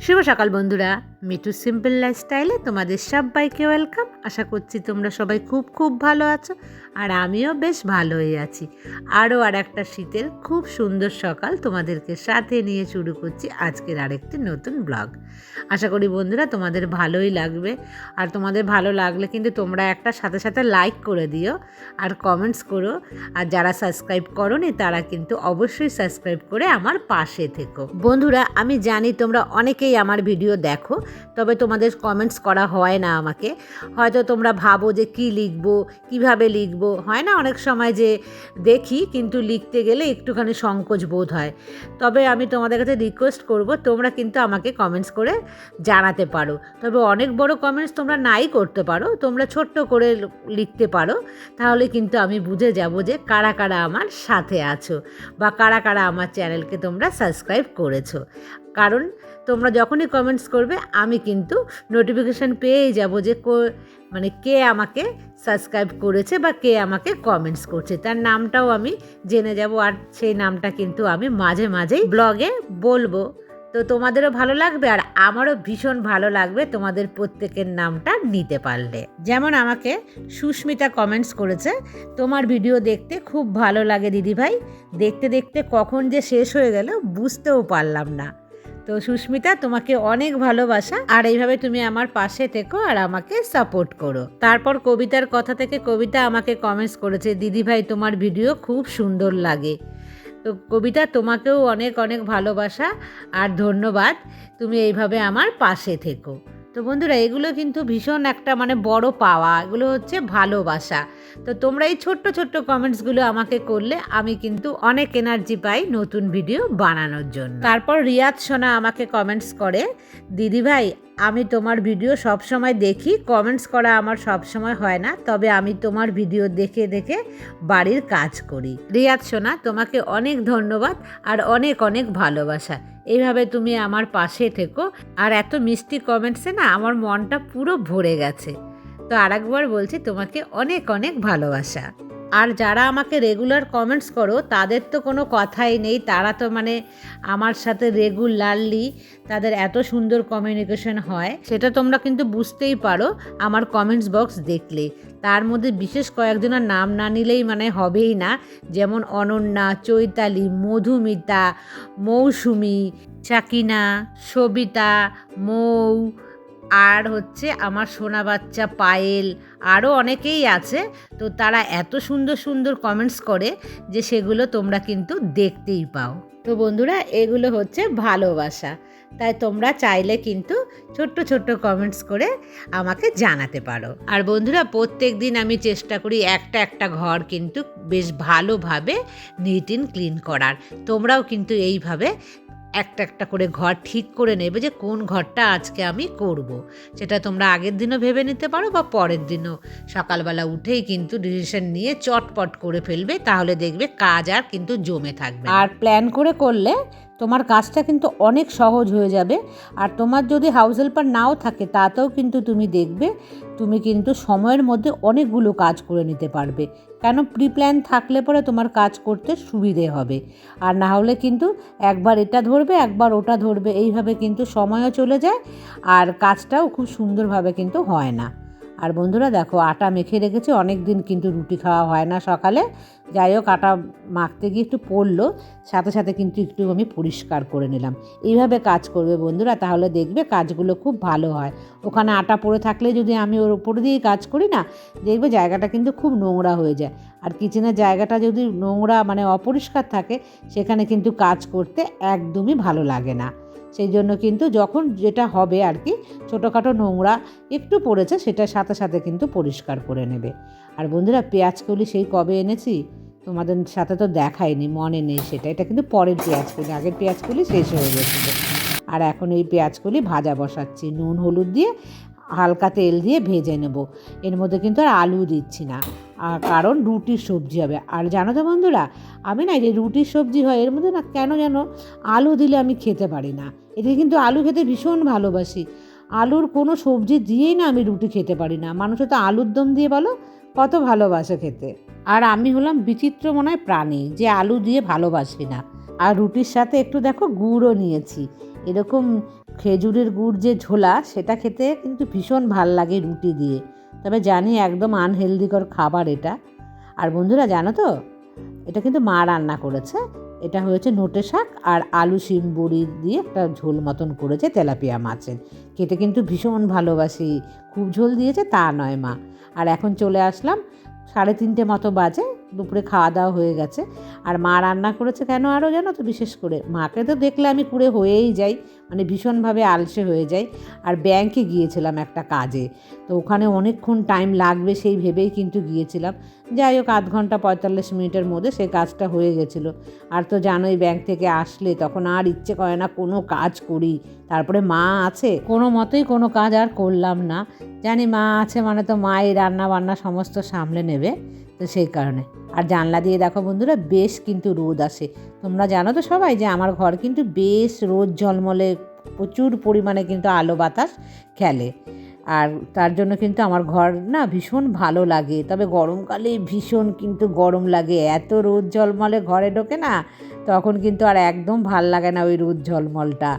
শুভ সকাল বন্ধুরা। Me too simple লাইফস্টাইলে তোমাদের সবাইকে ওয়েলকাম। আশা করছি তোমরা সবাই খুব খুব ভালো আছো আর আমিও বেশ ভালোই আছি। আরও আর একটা শীতের খুব সুন্দর সকাল তোমাদেরকে সাথে নিয়ে শুরু করছি আজকের আরেকটি নতুন ব্লগ। আশা করি বন্ধুরা তোমাদের ভালোই লাগবে আর তোমাদের ভালো লাগলে কিন্তু তোমরা একটা সাথে সাথে লাইক করে দিও আর কমেন্টস করো। আর যারা সাবস্ক্রাইব করনি তারা কিন্তু অবশ্যই সাবস্ক্রাইব করে আমার পাশে থেকো। বন্ধুরা আমি জানি তোমরা অনেকেই আমার ভিডিও দেখো তবে তোমাদের কমেন্টস করা হয় না আমাকে। হয়তো তোমরা ভাবো যে কি লিখব, কীভাবে লিখব। হয় না অনেক সময় যে দেখি, কিন্তু লিখতে গেলে একটুখানি সংকোচ বোধ হয়। তবে আমি তোমাদের কাছে রিকোয়েস্ট করব, তোমরা কিন্তু আমাকে কমেন্টস করে জানাতে পারো। তবে অনেক বড় কমেন্টস তোমরা নাই করতে পারো, তোমরা ছোট্ট করে লিখতে পারো। তাহলে কিন্তু আমি বুঝে যাব যে কারা কারা আমার সাথে আছো, বা কারা কারা আমার চ্যানেলকে তোমরা সাবস্ক্রাইব করেছ। কারণ তোমরা যখনই কমেন্টস করবে, আমি কিন্তু নোটিফিকেশান পেয়েই যাব যে মানে কে আমাকে সাবস্ক্রাইব করেছে বা কে আমাকে কমেন্টস করছে। তার নামটাও আমি জেনে যাব আর সেই নামটা কিন্তু আমি মাঝে মাঝেই ব্লগে বলব। তো তোমাদেরও ভালো লাগবে আর আমারও ভীষণ ভালো লাগবে তোমাদের প্রত্যেকের নামটা নিতে পারলে। যেমন আমাকে সুস্মিতা কমেন্টস করেছে, তোমার ভিডিও দেখতে খুব ভালো লাগে দিদিভাই। দেখতে দেখতে কখন যে শেষ হয়ে গেল, বুঝতেও পারলাম না। তো সুস্মিতা, তোমাকে অনেক ভালোবাসা। আর এইভাবে তুমি আমার পাশে থেকো আর আমাকে সাপোর্ট করো। তারপর কবিতার কথা থেকে কবিতা আমাকে কমেন্টস করেছে, দিদি ভাই, তোমার ভিডিও খুব সুন্দর লাগে। তো কবিতা, তোমাকেও অনেক অনেক ভালোবাসা আর ধন্যবাদ। তুমি এইভাবে আমার পাশে থেকো। তো বন্ধুরা, এগুলো কিন্তু ভীষণ একটা মানে বড় পাওয়া। এগুলো হচ্ছে ভালোবাসা। তো তোমরা এই ছোট্ট ছোট্ট কমেন্টসগুলো আমাকে করলে আমি কিন্তু অনেক এনার্জি পাই নতুন ভিডিও বানানোর জন্য। তারপর রিয়াদ সোনা আমাকে কমেন্টস করে দিদিভাই আমি তোমার ভিডিও সব সময় দেখি। কমেন্টস করা আমার সব সময় হয় না, তবে আমি তোমার ভিডিও দেখে দেখে বাড়ির কাজ করি। রিয়াদ সোনা, তোমাকে অনেক ধন্যবাদ আর অনেক অনেক ভালোবাসা। এইভাবে তুমি আমার পাশে থেকো। আর এত মিষ্টি কমেন্টসে না আমার মনটা পুরো ভরে গেছে। তো আরেকবার বলছি তোমাকে অনেক অনেক ভালোবাসা। আর যারা আমাকে রেগুলার কমেন্টস করো, তাদের তো কোনো কথাই নেই। তারা তো মানে আমার সাথে রেগুলারলি তাদের এত সুন্দর কমিউনিকেশন হয়। সেটা তোমরা কিন্তু বুঝতেই পারো আমার কমেন্টস বক্স দেখলে। তার মধ্যে বিশেষ কয়েকজনের নাম না নিলেই মানে হবেই না। যেমন অনন্যা, চৈতালি, মধুমিতা, মৌসুমি, চাকিনা, সবিতা, মৌ আর হচ্ছে আমার সোনা বাচ্চা পায়েল আরও অনেকেই আছে। তো তারা এত সুন্দর সুন্দর কমেন্টস করে যে সেগুলো তোমরা কিন্তু দেখতেই পাও। তো বন্ধুরা, এগুলো হচ্ছে ভালোবাসা। তাই তোমরা চাইলে কিন্তু ছোট্ট ছোট্ট কমেন্টস করে আমাকে জানাতে পারো। আর বন্ধুরা প্রত্যেক দিন আমি চেষ্টা করি একটা একটা ঘর কিন্তু বেশ ভালোভাবে নিট ইন ক্লিন করার। তোমরাও কিন্তু এইভাবে একটা একটা করে ঘর ঠিক করে নেবে যে কোন ঘরটা আজকে আমি করব। সেটা তোমরা আগের দিনও ভেবে নিতে পারো বা পরের দিনও সকালবেলা উঠেই কিন্তু ডিসিশন নিয়ে চটপট করে ফেলবে, তাহলে দেখবে কাজ আর কিন্তু জমে থাকবে আর প্ল্যান করে করলে তোমার কাজটা কিন্তু অনেক সহজ হয়ে যাবে। আর তোমার যদি হাউস হেল্পার নাও থাকে, তাতেও কিন্তু তুমি দেখবে, তুমি কিন্তু সময়ের মধ্যে অনেকগুলো কাজ করে নিতে পারবে। কেন? প্রি প্ল্যান থাকলে পরে তোমার কাজ করতে সুবিধে হবে। আর না হলে কিন্তু একবার এটা ধরবে, একবার ওটা ধরবে। এইভাবে কিন্তু সময়ও চলে যায়, আর কাজটাও খুব সুন্দরভাবে কিন্তু হয় না। আর বন্ধুরা দেখো, আটা মেখে রেখেছি অনেক দিন কিন্তু রুটি খাওয়া হয় না সকালে। যাই হোক, আটা মাখতে গিয়ে একটু পড়ল, সাথে সাথে কিন্তু একটু আমি পরিষ্কার করে নিলাম। এইভাবে কাজ করবে বন্ধুরা, তাহলে দেখবে কাজগুলো খুব ভালো হয়। ওখানে আটা পড়ে থাকলে যদি আমি ওর উপর দিয়েই কাজ করি না, দেখবে জায়গাটা কিন্তু খুব নোংরা হয়ে যায়। আর কিচেনের জায়গাটা যদি নোংরা মানে অপরিষ্কার থাকে, সেখানে কিন্তু কাজ করতে একদমই ভালো লাগে না। সেই জন্য কিন্তু যখন যেটা হবে আর কি, ছোটোখাটো নোংরা একটু পড়েছে সেটা সাথে সাথে কিন্তু পরিষ্কার করে নেবে। আর বন্ধুরা পেঁয়াজ কলি সেই কবে এনেছি? তোমাদের সাথে তো দেখায়নি মনে নেই সেটা। এটা কিন্তু পরের পেঁয়াজ কলি আগের পেঁয়াজ কলি শেষ হয়ে গেছিল। আর এখন এই পেঁয়াজ কলি ভাজা বসাচ্ছি, নুন, হলুদ দিয়ে। হালকা তেল দিয়ে ভেজে নেব। এর মধ্যে কিন্তু আর আলু দিচ্ছি না। কারণ রুটির সবজি হবে। আর জানো তো বন্ধুরা, আমি না যে রুটির সবজি হয়, এর মধ্যে না কেন যেন আলু দিলে আমি খেতে পারি না। এতে কিন্তু আলু খেতে ভীষণ ভালোবাসি। আলুর কোনো সবজি দিয়েই না আমি রুটি খেতে পারি না। মানুষ তো আলুর দম দিয়ে বলো, কত ভালোবাসে খেতে। আর আমি হলাম বিচিত্র মনে হয় প্রাণী, যে আলু দিয়ে ভালোবাসি না। আর রুটির সাথে একটু দেখো গুড়ও নিয়েছি। এরকম খেজুরের গুড় যে ঝোলা, সেটা খেতে কিন্তু ভীষণ ভালো লাগে রুটি দিয়ে। তবে জানি একদম আনহেলদিকর খাবার এটা। আর বন্ধুরা, জানো তো? এটা কিন্তু মা রান্না করেছে। এটা হয়েছে নোটে শাক আর আলু, শিম, বড়ি দিয়ে একটা ঝোল মতন করেছে তেলাপিয়া মাছের। খেতে কিন্তু ভীষণ ভালোবাসি। খুব ঝোল দিয়েছে তা নয় মা। আর এখন চলে আসলাম সাড়ে তিনটে মতো বাজে। দুপুরে খাওয়া দাওয়া হয়ে গেছে। আর মা রান্না করেছে কেন আরও জানো তো বিশেষ করে? মাকে তো দেখলে আমি কুড়ে হয়েই যাই মানে ভীষণভাবে আলসে হয়ে যাই। আর ব্যাংকে গিয়েছিলাম একটা কাজে। তো ওখানে অনেকক্ষণ টাইম লাগবে সেই ভেবেই কিন্তু গিয়েছিলাম। যাই হোক, আধ ঘণ্টা পঁয়তাল্লিশ মিনিটের মধ্যে সে কাজটা হয়ে গেছিল। আর তো জানোই ব্যাংক থেকে আসলে তখন আর ইচ্ছে করে না কোনো কাজ করি। তারপরে মা আছে, কোনো মতেই কোনো কাজ আর করলাম না। জানি মা আছে মানে তো মাই রান্না বান্না সমস্ত সামলে নেবে, তো সেই কারণে। আর জানলা দিয়ে দেখো বন্ধুরা, বেশ কিন্তু রোদ আসে। তোমরা জানো তো সবাই যে আমার ঘর কিন্তু বেশ রোদ ঝলমলে, প্রচুর পরিমাণে কিন্তু আলো বাতাস খেলে। আর তার জন্য কিন্তু আমার ঘর না ভীষণ ভালো লাগে। তবে গরমকালে ভীষণ কিন্তু গরম লাগে। এত রোদ জলমলে ঘরে ঢোকে না, তখন কিন্তু আর একদম ভালো লাগে না ওই রোদ ঝলমলটা।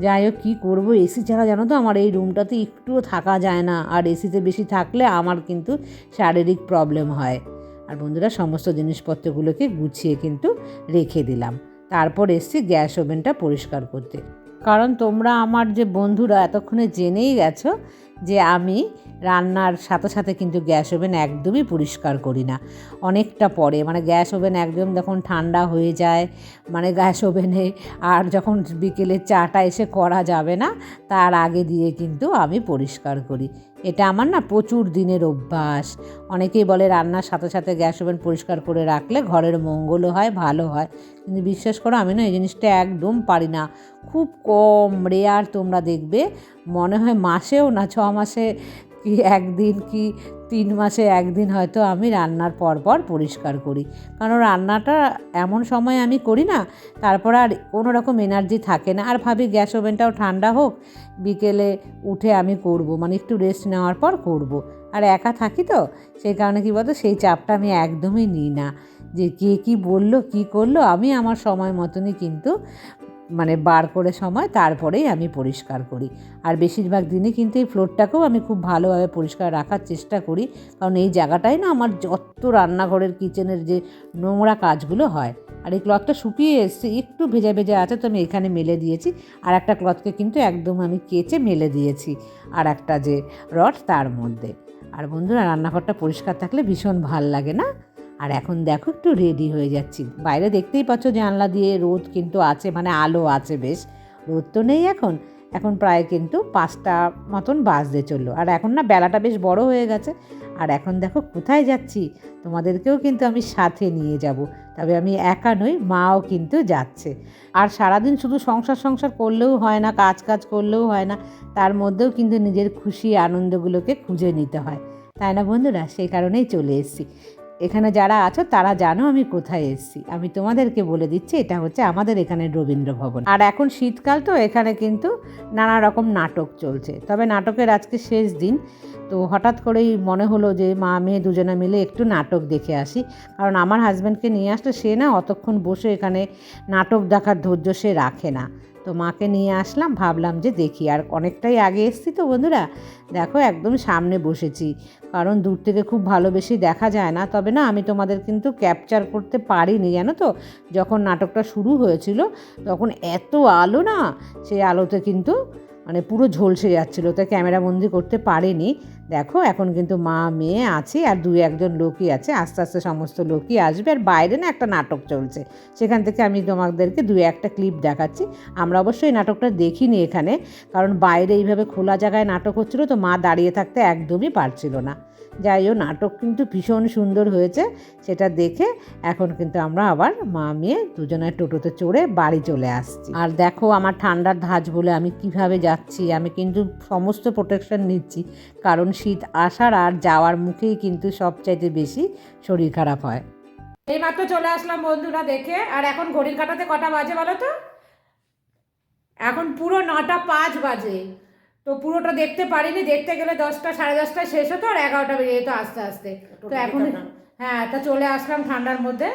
যাই হোক, কী করব? এসি ছাড়া জানো তো আমার এই রুমটাতে একটুও থাকা যায় না। আর এসিতে বেশি থাকলে আমার কিন্তু শারীরিক প্রবলেম হয়। আর বন্ধুরা, সমস্ত জিনিসপত্রগুলোকে গুছিয়ে কিন্তু রেখে দিলাম। তারপর এসছি গ্যাস ওভেনটা পরিষ্কার করতে। কারণ তোমরা আমার যে বন্ধুরা এতক্ষণে জেনেই গেছো যে আমি রান্নার সাথে সাথে কিন্তু গ্যাস ওভেন একদমই পরিষ্কার করি না। অনেকটা পরে মানে গ্যাস ওভেন একদম যখন ঠান্ডা হয়ে যায় মানে গ্যাস ওভেনে আর যখন বিকেলে চাটা এসে করা যাবে না, তার আগে দিয়ে কিন্তু আমি পরিষ্কার করি। এটা আমার না প্রচুর দিনের অভ্যাস। অনেকেই বলে রান্নার সাথে সাথে গ্যাস ওভেন পরিষ্কার করে রাখলে ঘরের মঙ্গলও হয়, ভালো হয়। কিন্তু বিশ্বাস করো, আমি না এই জিনিসটা একদম পারি না। খুব কম রেয়ার তোমরা দেখবে মনে হয় মাসেও না, ছ মাসে কি একদিন কি তিন মাসে একদিন হয়তো আমি রান্নার পর পর পরিষ্কার করি। কারণ রান্নাটা এমন সময় আমি করি না, তারপর আর কোনো রকম এনার্জি থাকে না। আর ভাবি গ্যাস ওভেনটাও ঠান্ডা হোক, বিকেলে উঠে আমি করব মানে একটু রেস্ট নেওয়ার পর করব। আর একা থাকি তো, সেই কারণে কী বলতো, সেই চাপটা আমি একদমই নিই না। যে কে কী বলল, কী করল, আমি আমার সময় মতনই কিন্তু মানে বার করে সময়, তারপরেই আমি পরিষ্কার করি। আর বেশিরভাগ দিনই কিন্তু এই ফ্লোরটাকেও আমি খুব ভালোভাবে পরিষ্কার রাখার চেষ্টা করি। কারণ এই জায়গাটাই না আমার যত রান্নাঘরের, কিচেনের যে নোংরা কাজগুলো হয়। আর এই ক্লথটা শুকিয়ে এসছে, একটু ভেজা ভেজা আছে তো আমি এখানে মেলে দিয়েছি। আর একটা ক্লথকে কিন্তু একদম আমি কেচে মেলে দিয়েছি। আর একটা যে রড তার মধ্যে। আর বন্ধুরা, রান্নাঘরটা পরিষ্কার থাকলে ভীষণ ভালো লাগে না? আর এখন দেখো একটু রেডি হয়ে যাচ্ছি। বাইরে দেখতেই পাচ্ছ জানলা দিয়ে রোদ কিন্তু আছে মানে আলো আছে বেশ। রোদ তো নেই এখন। এখন প্রায় কিন্তু পাঁচটা মতন বাজতে চলল। আর এখন না বেলাটা বেশ বড় হয়ে গেছে। আর এখন দেখো কোথায় যাচ্ছি? তোমাদেরকেও কিন্তু আমি সাথে নিয়ে যাব। তবে আমি একা নই, মাও কিন্তু যাচ্ছে। আর সারাদিন শুধু সংসার সংসার করলেও হয় না কাজ কাজ করলেও হয় না। তার মধ্যেও কিন্তু নিজের খুশি আনন্দগুলোকে খুঁজে নিতে হয়। তাই না বন্ধুরা? সেই কারণেই চলে এসেছি। এখানে যারা আছো, তারা জানো আমি কোথায় এসেছি। আমি তোমাদেরকে বলে দিচ্ছি, এটা হচ্ছে আমাদের এখানে রবীন্দ্র ভবন। আর এখন শীতকাল তো, এখানে কিন্তু নানা রকম নাটক চলছে। তবে নাটকের আজকে শেষ দিন, তো হঠাৎ করেই মনে হলো যে মা, মেয়ে দুজনে মিলে একটু নাটক দেখে আসি। কারণ আমার হাজব্যান্ডকে নিয়ে আসলে সে না, অতক্ষণ বসে এখানে নাটক দেখার ধৈর্য সে রাখে না। তো মাকে নিয়ে আসলাম, ভাবলাম যে দেখি আর অনেকটাই আগে এসছি তো বন্ধুরা। দেখো একদম সামনে বসেছি, কারণ দূর থেকে খুব ভালো বেশি দেখা যায় না। তবে না, আমি তোমাদের কিন্তু ক্যাপচার করতে পারিনি, জানো তো? যখন নাটকটা শুরু হয়েছিল, তখন এত আলো না, সেই আলোতে কিন্তু মানে পুরো ঝলসে যাচ্ছিল, তাই ক্যামেরা বন্দি করতে পারিনি। দেখো, এখন কিন্তু মা, মেয়ে আছে আর দুই একজন লোকই আছে। আস্তে আস্তে সমস্ত লোকই আসবে আর বাইরে না একটা নাটক চলছে। সেখান থেকে আমি তোমাদেরকে দু একটা ক্লিপ দেখাচ্ছি। আমরা অবশ্যই নাটকটা দেখিনি এখানে, কারণ বাইরে এইভাবে খোলা জায়গায় নাটক হচ্ছিল তো মা দাঁড়িয়ে থাকতে একদমই পারছিল না। যাই হোক, নাটক কিন্তু ভীষণ সুন্দর হয়েছে, সেটা দেখে এখন কিন্তু আমরা আবার মা, মেয়ে দুজনের টোটোতে চড়ে বাড়ি চলে আসছি। আর দেখো, আমার ঠান্ডার ধাঁচ বলে আমি কীভাবে যাচ্ছি, আমি কিন্তু সমস্ত প্রোটেকশন নিচ্ছি, কারণ শীত আসার আর যাওয়ার মুখেই কিন্তু সবচাইতে বেশি শরীর খারাপ হয়। এই মাত্র চলে আসলাম বন্ধুরা দেখে আর এখন ঘড়ির কাটাতে কটা বাজে বলো তো? এখন পুরো নটা পাঁচ বাজে। তো পুরোটা দেখতে পারিনি দেখতে গেলে দশটা সাড়ে দশটায় শেষ হতো আর এগারোটা বেজে যেত আস্তে আস্তে। তো এখন হ্যাঁ তা চলে আসলাম ঠান্ডার মধ্যে।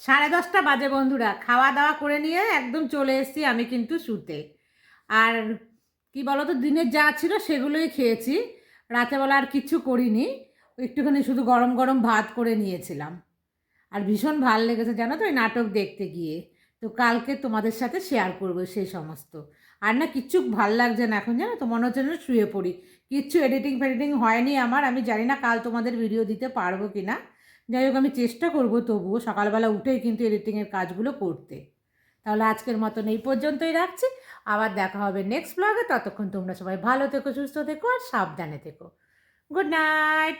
সাড়ে দশটা বাজে বন্ধুরা খাওয়া দাওয়া করে নিয়ে একদম চলে এসেছি আমি কিন্তু শুতে। আর কি বলো তো দিনের যা ছিল সেগুলোই খেয়েছি। রাতেবেলা আর কিচ্ছু করিনি, একটুখানি শুধু গরম গরম ভাত করে নিয়েছিলাম। আর ভীষণ ভালো লেগেছে, জানো তো ওই নাটক দেখতে গিয়ে। তো কালকে তোমাদের সাথে শেয়ার করব সেই সমস্ত। আর না, কিচ্ছু ভালো লাগছে না এখন, জানো তো, মনে হচ্ছে না শুয়ে পড়ি। কিচ্ছু এডিটিং ফেডিটিং হয়নি আমার, আমি জানি না কাল তোমাদের ভিডিও দিতে পারব কি না যাই হোক, আমি চেষ্টা করব তবুও সকালবেলা উঠেই কিন্তু এডিটিংয়ের কাজগুলো করতে। তাহলে আজকের মতন এই পর্যন্তই রাখছি। আবার দেখা হবে নেক্সট ব্লগে ততক্ষণ তোমরা সবাই ভালো থেকো, সুস্থ থেকো আর সাবধানে থেকো। Good night